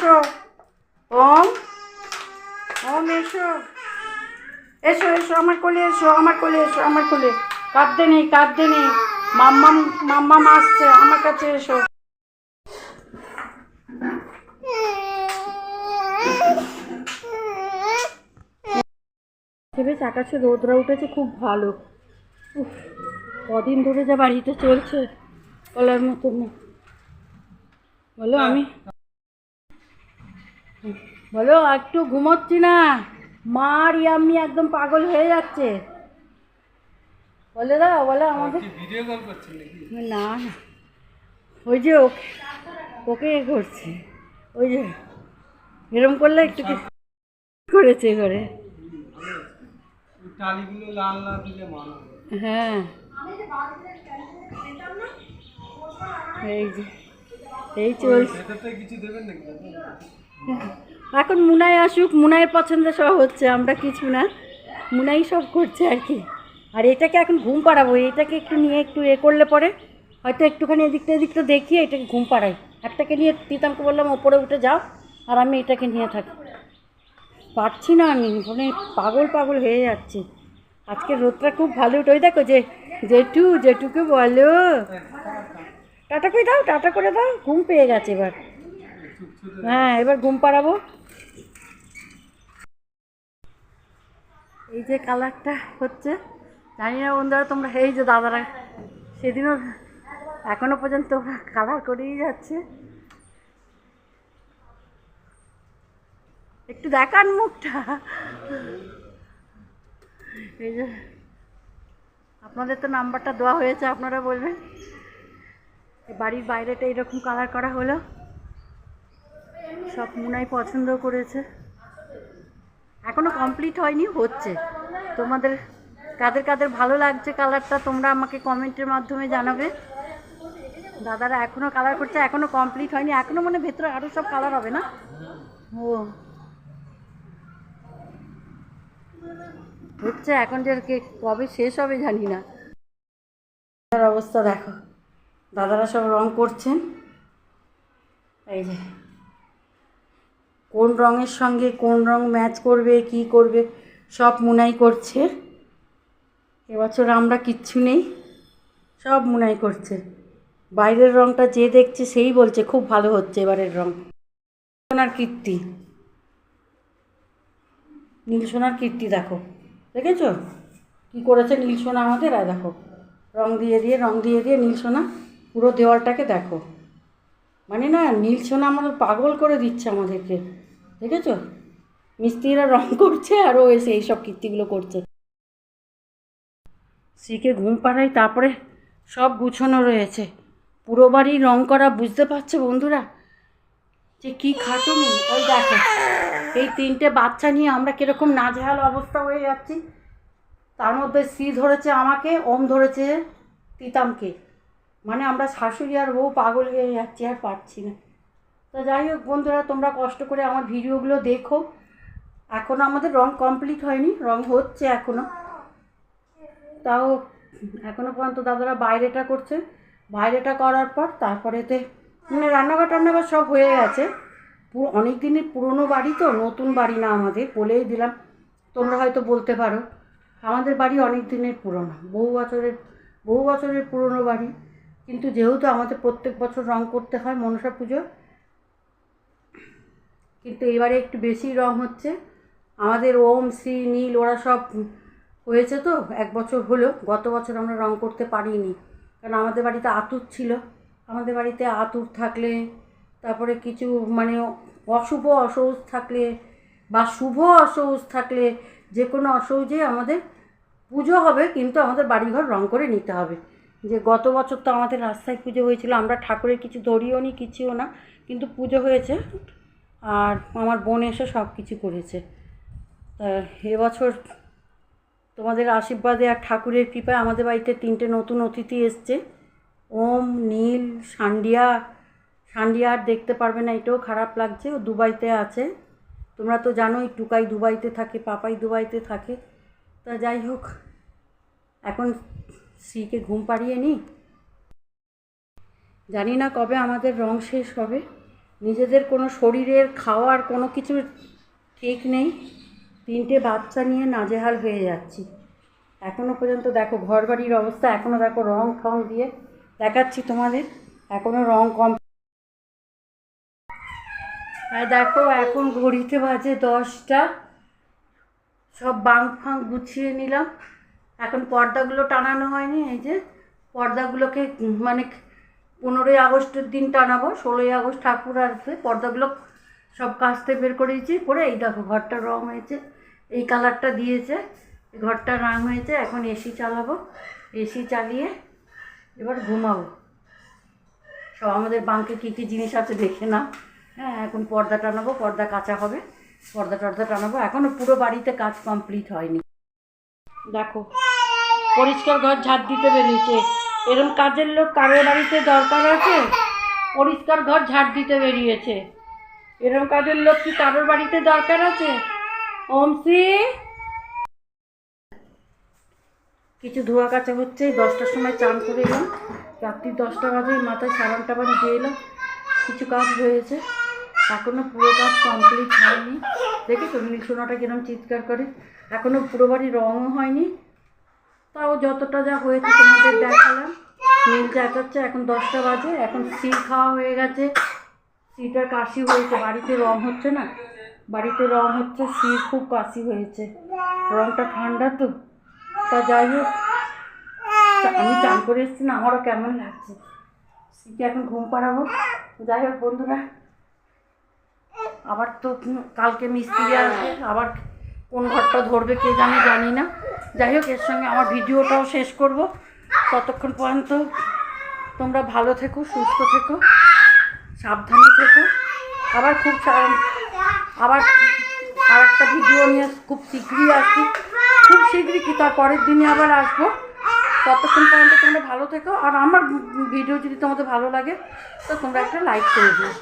এসো। ওম। ওম এসো। এসো এসো আমার কোলে এসো আমার কোলে এসো আমার কোলে। কাঁদতে নেই কাঁদতে নেই। মাম্মাম মাম্মাম আসছে আমার কাছে এসো। বেশ আকাশে রোদরা উঠেছে খুব ভালো। উফ, কদিন ধরে যা বাড়িতে চলছে বলার মতো না বলো আমি বলো একটু ঘুমোচ্ছি না। মা আর ইয়াম্মি একদম পাগল হয়ে যাচ্ছে। বলে দাও বলো আমাদের। ভিডিও কল করছেন নাকি? না না। ওই যে ওকে ওকে এ করছে। ওই যে এরম করলে একটু করেছে করে। টালিগুলো লাল না দিলে মানা হ্যাঁ। এই যে এই চলছে। কিছু দেবেন নাকি? এখন মুনাই আসুক, মুনাইয়ের পছন্দ সব হচ্ছে, আমরা কিছু না। মুনাই সব করছে আর কি। আর এটাকে এখন ঘুম পাড়াবো, এটাকে একটু নিয়ে একটু এ করলে পরে হয়তো একটুখানি এদিকটা এদিকটা দেখিয়ে এটাকে ঘুম পাড়াই। একটাকে নিয়ে তিতামকে বললাম, ওপরে উঠে যাও, আর আমি এটাকে নিয়ে থাকি। পারছি না আমি মানে পাগল পাগল হয়ে যাচ্ছে। আজকে রোদটা খুব ভালো উঠে ওই দেখো যে, জেঠু, জেঠুকে বলো। টাটা করে দাও, টাটা করে দাও, ঘুম পেয়ে গেছে এবার। হ্যাঁ এবার ঘুম পাড়াবো। এই যে কালারটা হচ্ছে, জানি না বন্ধুরা তোমরা, এই যে দাদারা, সেদিনও, এখনও পর্যন্ত কালার করেই যাচ্ছে। একটু দেখান মুখটা। এই যে, আপনাদের তো নাম্বারটা দেওয়া হয়েছে, আপনারা বলবেন। বাড়ির বাইরেটা এরকম কালার করা হলো। সব মুনাই পছন্দ করেছে। এখনও কমপ্লিট হয়নি, হচ্ছে। তোমাদের কাদের কাদের ভালো লাগছে কালারটা তোমরা আমাকে কমেন্টের মাধ্যমে জানাবে। দাদারা এখনও কালার করছে, এখনও কমপ্লিট হয়নি, এখনও মানে ভেতরে আরও সব কালার হবে না? ও। হচ্ছে, এখন যে কবে শেষ হবে জানি না। অবস্থা দেখো। দাদারা সব রং করছেন। এই যে। কোন রঙের সঙ্গে কোন রং ম্যাচ করবে, কি করবে, সব মুনাই করছে। এবছর আমরা কিচ্ছু নেই, সব মুনাই করছে। বাইরের রংটা যে দেখছে সেই বলছে, খুব ভালো হচ্ছে এবারের রং। সোনার কীর্তি। নীল সোনার কীর্তি দেখো, দেখেছ? কী করেছে নীল সোনা আমাদের? আর দেখো, রং দিয়ে দিয়ে, রং দিয়ে দিয়ে নীল সোনা পুরো দেওয়ালটাকে দেখো। মানে না, নীল সোনা আমাদের পাগল করে দিচ্ছে আমাদেরকে। দেখেছ? মিস্ত্রিরা রং করছে আর ও এসে এইসব কীর্তিগুলো করছে। শ্রীকে ঘুম পাড়াই তারপরে সব গুছানো রয়েছে। পুরো বাড়ি রং করা, বুঝতে পারছ বন্ধুরা? যে কী খাটুনি। ওই দেখো, এই তিনটে বাচ্চা নিয়ে আমরা কীরকম নাজেহাল অবস্থা হয়ে যাচ্ছি। তার মধ্যে শ্রী ধরেছে আমাকে, ওম ধরেছে তিতামকে। মানে আমরা শাশুড়ি আর বউ পাগল হয়ে যাচ্ছি, আর পারছি না। তো যাই হোক বন্ধুরা, তোমরা কষ্ট করে আমার ভিডিওগুলো দেখো। এখনও আমাদের রং কমপ্লিট হয়নি, রং হচ্ছে এখনও তাও এখনও পর্যন্ত দাদারা বাইরেটা করছে। বাইরেটা করার পর তারপরেতে মানে রান্নাঘর টান্নাঘর সব হয়ে গেছে। পুরো অনেক দিনের পুরনো বাড়ি তো, নতুন বাড়ি না আমাদের, বলেই দিলাম। তোমরা হয়তো বলতে পারো, আমাদের বাড়ি অনেক দিনের পুরনো, বহু বছরের বহু বছরের পুরনো বাড়ি। কিন্তু যেহেতু আমাদের প্রত্যেক বছর রং করতে হয় মনসা পুজো কিন্তু এবারে একটু বেশি রং হচ্ছে। আমাদের ওম, শ্রী, নীল, ওরা সব হয়েছে তো, এক বছর হলো গত বছর আমরা রং করতে পারিনি। কারণ আমাদের বাড়িতে আতুর ছিল। আমাদের বাড়িতে আতুর থাকলে, তারপরে কিছু মানে অশুভ অসৌজ থাকলে বা শুভ অসৌজ থাকলে যে কোনো অসৌজে আমাদের পুজো হবে, কিন্তু আমাদের বাড়িঘর রং করে নিতে হবে। যে গত বছর তো আমাদের রাস্তায় পুজো হয়েছিল, আমরা ঠাকুরের কিছু ধরিও নি, কিছুও না, কিন্তু পুজো হয়েছে। আর আমার বোন এসে সব কিছু করেছে। তা এবছর তোমাদের আশীর্বাদে আর ঠাকুরের কৃপায় আমাদের বাড়িতে তিনটে নতুন অতিথি এসছে। ওম, নীল, সান্ডিয়া। সান্ডিয়া আর দেখতে পারবে না, এটাও খারাপ লাগছে, ও দুবাইতে আছে। তোমরা তো জানোই, টুকাই দুবাইতে থাকে, পাপাই দুবাইতে থাকে। তা যাই হোক, এখন স্ত্রীকে ঘুম পাড়িয়ে নিই জানি না কবে আমাদের রং শেষ হবে। নিজেদের কোনো শরীরের খাওয়ার কোনো কিছু ঠিক নেই। তিনটে বাচ্চা নিয়ে নাজেহাল হয়ে যাচ্ছি। এখনও পর্যন্ত দেখো ঘর বাড়ির অবস্থা এখনও দেখো রং ফং দিয়ে দেখাচ্ছি তোমাদের। এখনও রং কম আর দেখো এখন ঘড়িতে বাজে দশটা। সব বাং ফাং গুছিয়ে নিলাম। এখন পর্দাগুলো টানানো হয়নি, এই যে পর্দাগুলোকে মানে পনেরোই আগস্টের দিন টানাবো, ষোলোই আগস্ট ঠাকুর আসবে, পর্দাগুলো সব কাচতে বের করেছি করে এই দেখো ঘরটা রং হয়েছে, এই কালারটা দিয়েছে ঘরটা রং হয়েছে, এখন এসি চালাবো, এসি চালিয়ে এবার ঘুমাবো। সব আমাদের বাঙ্কে কী কী জিনিস আছে দেখে না হ্যাঁ এখন পর্দা টানাবো, পর্দা কাঁচা হবে, পর্দা টর্দা টানাবো এখনও পুরো বাড়িতে কাজ কমপ্লিট হয়নি। দেখো, পরিষ্কার ঘর ঝাড় দিতে বেরিয়েছে। এরকম কাজের লোক কারোর বাড়িতে দরকার আছে? পরিষ্কার ঘর ঝাড় দিতে বেরিয়েছে। এরকম কাজের লোক কি কারোর বাড়িতে দরকার আছে? ওমসি কিছু ধোয়া কাচা হচ্ছে দশটার সময় চান করে এলাম। রাত্রি দশটা বাজে, মাথায় সাবানটা টাবান দিয়ে এলাম। কিছু কাজ হয়েছে। এখনও পুরো কাজ কমপ্লিট হয়নি। দেখেছ, নীল সোনাটা কিরম চিৎকার করে। এখনও পুরো বাড়ি রঙও হয়নি। তাও যতটা যা হয়েছে তোমাদের দেখালাম। নীল চেঁচাচ্ছে, এখন দশটা বাজে, এখন সি খাওয়া হয়ে গেছে। সিটার কাশি হয়েছে, বাড়িতে রং হচ্ছে না। বাড়িতে রং হচ্ছে সির খুব কাশি হয়েছে। রংটা ঠান্ডা তো। তা যাই হোক আমি চান করে এসেছি না, আমারও কেমন লাগছে। সিকে এখন ঘুম পাড়াবো। যাই হোক বন্ধুরা, আবার তো কালকে মিস্ত্রি আসবে, আবার কোন ঘরটা ধরবে কে জানে, জানি না। যাই হোক, এর সঙ্গে আমার ভিডিওটাও শেষ করব। ততক্ষণ পর্যন্ত তোমরা ভালো থেকো, সুস্থ থেকো, সাবধানে থেকো। আবার খুব আবার আর একটা ভিডিও নিয়ে খুব শীঘ্রই আসছি খুব শীঘ্রই কি, তার পরের দিনে আবার আসব। ততক্ষণ পর্যন্ত তোমরা ভালো থেকো। আর আমার ভিডিও যদি তোমাদের ভালো লাগে, তো তোমরা একটা লাইক করে দিও।